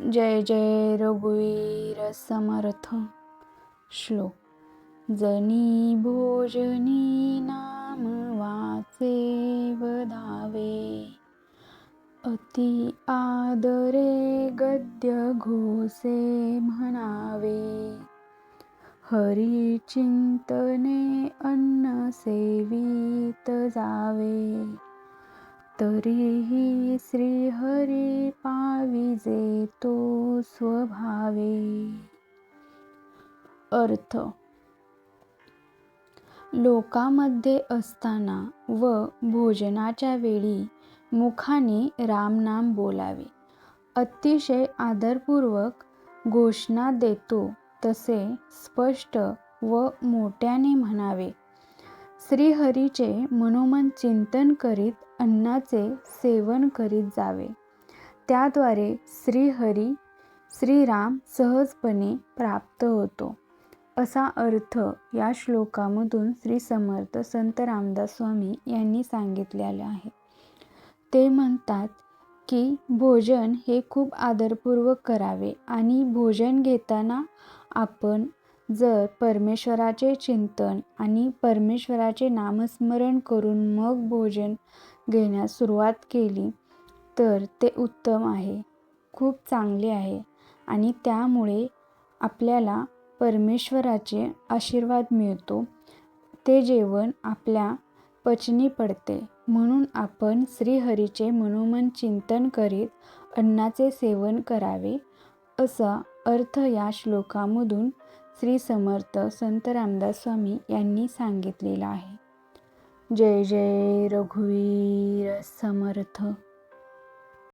जय जय रघुवीर समर्थ श्लोक. जनी भोजनी नाम वाचे वधावे अति आदरे गद्य घोसे म्हणावे. हरी चिंतने अन्न सेवित जावे. तरीही श्रीहरी पा तो स्वभावे. अर्थ. लोकामध्ये असताना व भोजनाच्या वेळी मुखाने रामनाम बोलावे. अतिशय आदरपूर्वक घोषणा देतो तसे स्पष्ट व मोठ्याने म्हणावे. श्रीहरीचे मनोमन चिंतन करीत अन्नाचे सेवन करीत जावे. त्याद्वारे श्रीहरी श्रीराम सहजपणे प्राप्त होतो. असा अर्थ या श्लोकामधून श्री समर्थ संत रामदास स्वामी यांनी सांगितलेले आहे. ते म्हणतात की भोजन हे खूप आदरपूर्वक करावे आणि भोजन घेताना आपण जर परमेश्वराचे चिंतन आणि परमेश्वराचे नामस्मरण करून मग भोजन घेण्यास सुरुवात केली तर ते उत्तम आहे खूप चांगले आहे आणि त्यामुळे आपल्याला परमेश्वराचे आशीर्वाद मिळतो. ते जेवण आपल्या पचनी पडते. म्हणून आपण श्रीहरीचे मनोमन चिंतन करीत अन्नाचे सेवन करावे असा अर्थ या श्लोकामधून श्री समर्थ संत रामदास स्वामी यांनी सांगितलेला आहे. जय जय रघुवीर समर्थ.